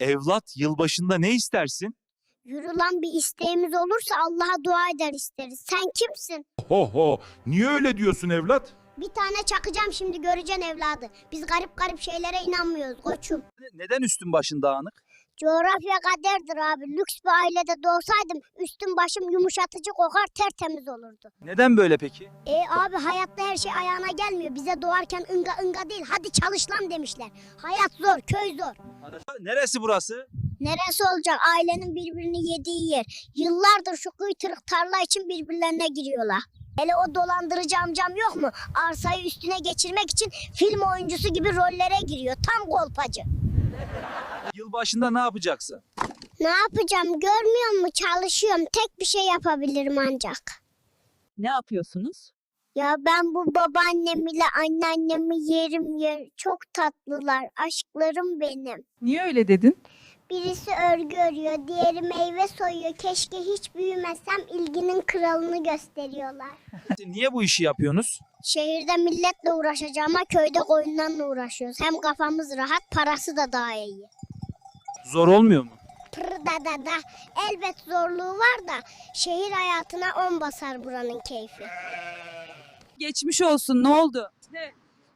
Evlat yılbaşında ne istersin? Yürü lan bir isteğimiz olursa Allah'a dua eder isteriz. Sen kimsin? Ho ho. Niye öyle diyorsun evlat? Bir tane çakacağım şimdi göreceksin evladı. Biz garip garip şeylere inanmıyoruz koçum. Neden üstün başın dağınık? Coğrafya kaderdir abi. Lüks bir ailede doğsaydım üstüm başım yumuşatıcı kokar tertemiz olurdu. Neden böyle peki? E abi hayatta her şey ayağına gelmiyor. Bize doğarken ınga ınga değil hadi çalış lan demişler. Hayat zor, köy zor. Neresi burası? Neresi olacak ailenin birbirini yediği yer. Yıllardır şu kıytırık tarla için birbirlerine giriyorlar. Hele o dolandırıcı amcam yok mu? Arsayı üstüne geçirmek için film oyuncusu gibi rollere giriyor. Tam kolpacı. Yılbaşında ne yapacaksın? Ne yapacağım görmüyor musun? Çalışıyorum. Tek bir şey yapabilirim ancak. Ne yapıyorsunuz? Ya ben bu babaannemiyle anneannemi yerim yer. Çok tatlılar. Aşklarım benim. Niye öyle dedin? Birisi örgü örüyor, diğeri meyve soyuyor. Keşke hiç büyümesem ilginin kralını gösteriyorlar. Niye bu işi yapıyorsunuz? Şehirde milletle uğraşacağıma köyde koyunlarla uğraşıyoruz. Hem kafamız rahat, parası da daha iyi. Zor olmuyor mu? Pır da da da. Elbet zorluğu var da şehir hayatına on basar buranın keyfi. Geçmiş olsun ne oldu?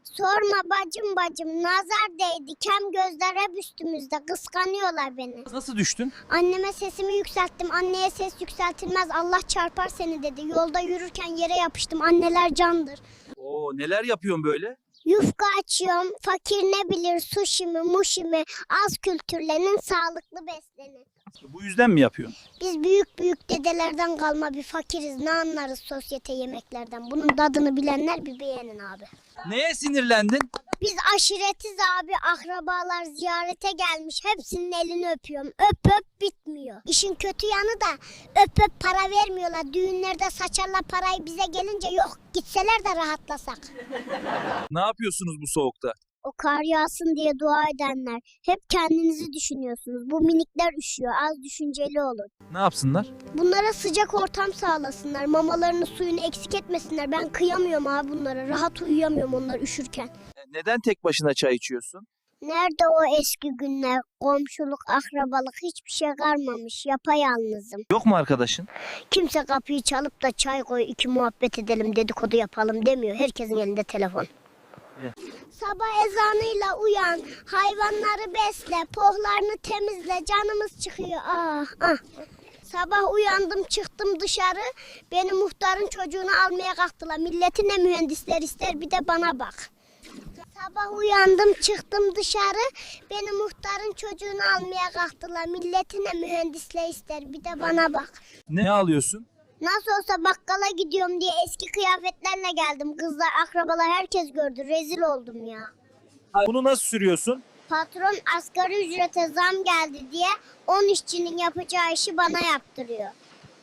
Sorma bacım bacım, nazar değdi. Kem gözler hep üstümüzde. Kıskanıyorlar beni. Nasıl düştün? Anneme sesimi yükselttim. Anneye ses yükseltilmez. Allah çarpar seni dedi. Yolda yürürken yere yapıştım. Anneler candır. Oo neler yapıyorsun böyle? Yufka açıyorum. Fakir ne bilir sushi mi muşi mi? Az kültürlenin sağlıklı beslenir. Bu yüzden mi yapıyorsun? Biz büyük büyük dedelerden kalma bir fakiriz. Ne anlarız sosyete yemeklerden. Bunun tadını bilenler bir beğenin abi. Neye sinirlendin? Biz aşiretiz abi. Akrabalar ziyarete gelmiş. Hepsinin elini öpüyorum. Öp öp bitmiyor. İşin kötü yanı da öp öp para vermiyorlar. Düğünlerde saçarlar parayı bize gelince yok. Gitseler de rahatlasak. Ne yapıyorsunuz bu soğukta? O kar yağsın diye dua edenler. Hep kendinizi düşünüyorsunuz. Bu minikler üşüyor. Az düşünceli olun. Ne yapsınlar? Bunlara sıcak ortam sağlasınlar. Mamalarını suyunu eksik etmesinler. Ben kıyamıyorum abi bunlara. Rahat uyuyamıyorum onlar üşürken. E, Neden tek başına çay içiyorsun? Nerede o eski günler? Komşuluk, akrabalık hiçbir şey kalmamış. Yapayalnızım. Yok mu arkadaşın? Kimse kapıyı çalıp da çay koy iki muhabbet edelim dedikodu yapalım demiyor. Herkesin elinde telefon. Sabah ezanıyla uyan, hayvanları besle, pohlarını temizle, canımız çıkıyor. Ah, ah. Sabah uyandım çıktım dışarı. Beni muhtarın çocuğunu almaya kalktılar. Milletin ne mühendisler ister bir de bana bak. Sabah uyandım çıktım dışarı. Beni muhtarın çocuğunu almaya kalktılar. Milletin ne mühendisler ister bir de bana bak. Ne alıyorsun? Nasıl olsa bakkala gidiyorum diye eski kıyafetlerle geldim. Kızlar, akrabalar herkes gördü. Rezil oldum ya. Bunu nasıl sürüyorsun? Patron asgari ücrete zam geldi diye 10 işçinin yapacağı işi bana yaptırıyor.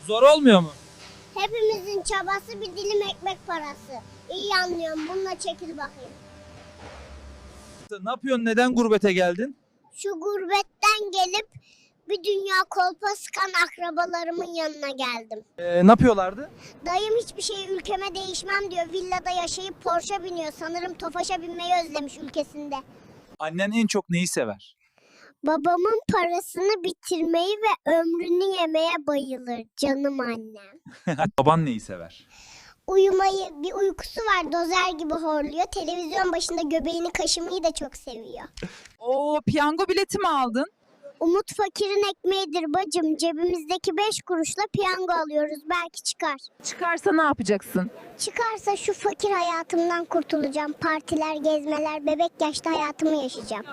Zor olmuyor mu? Hepimizin çabası bir dilim ekmek parası. İyi anlıyorum. Bununla çekil bakayım. Ne yapıyorsun? Neden gurbete geldin? Şu gurbetten gelip bir dünya kolpa sıkan akrabalarımın yanına geldim. E, ne yapıyorlardı? Dayım hiçbir şey ülkeme değişmem diyor. Villada yaşayıp Porsche biniyor. Sanırım Tofaş'a binmeyi özlemiş ülkesinde. Annen en çok neyi sever? Babamın parasını bitirmeyi ve ömrünü yemeye bayılır canım annem. Baban neyi sever? Uyumayı bir uykusu var dozer gibi horluyor. Televizyon başında göbeğini kaşımayı da çok seviyor. Oo piyango bileti mi aldın? Umut fakirin ekmeğidir bacım. Cebimizdeki beş kuruşla piyango alıyoruz. Belki çıkar. Çıkarsa ne yapacaksın? Çıkarsa şu fakir hayatımdan kurtulacağım. Partiler, gezmeler, bebek yaşta hayatımı yaşayacağım.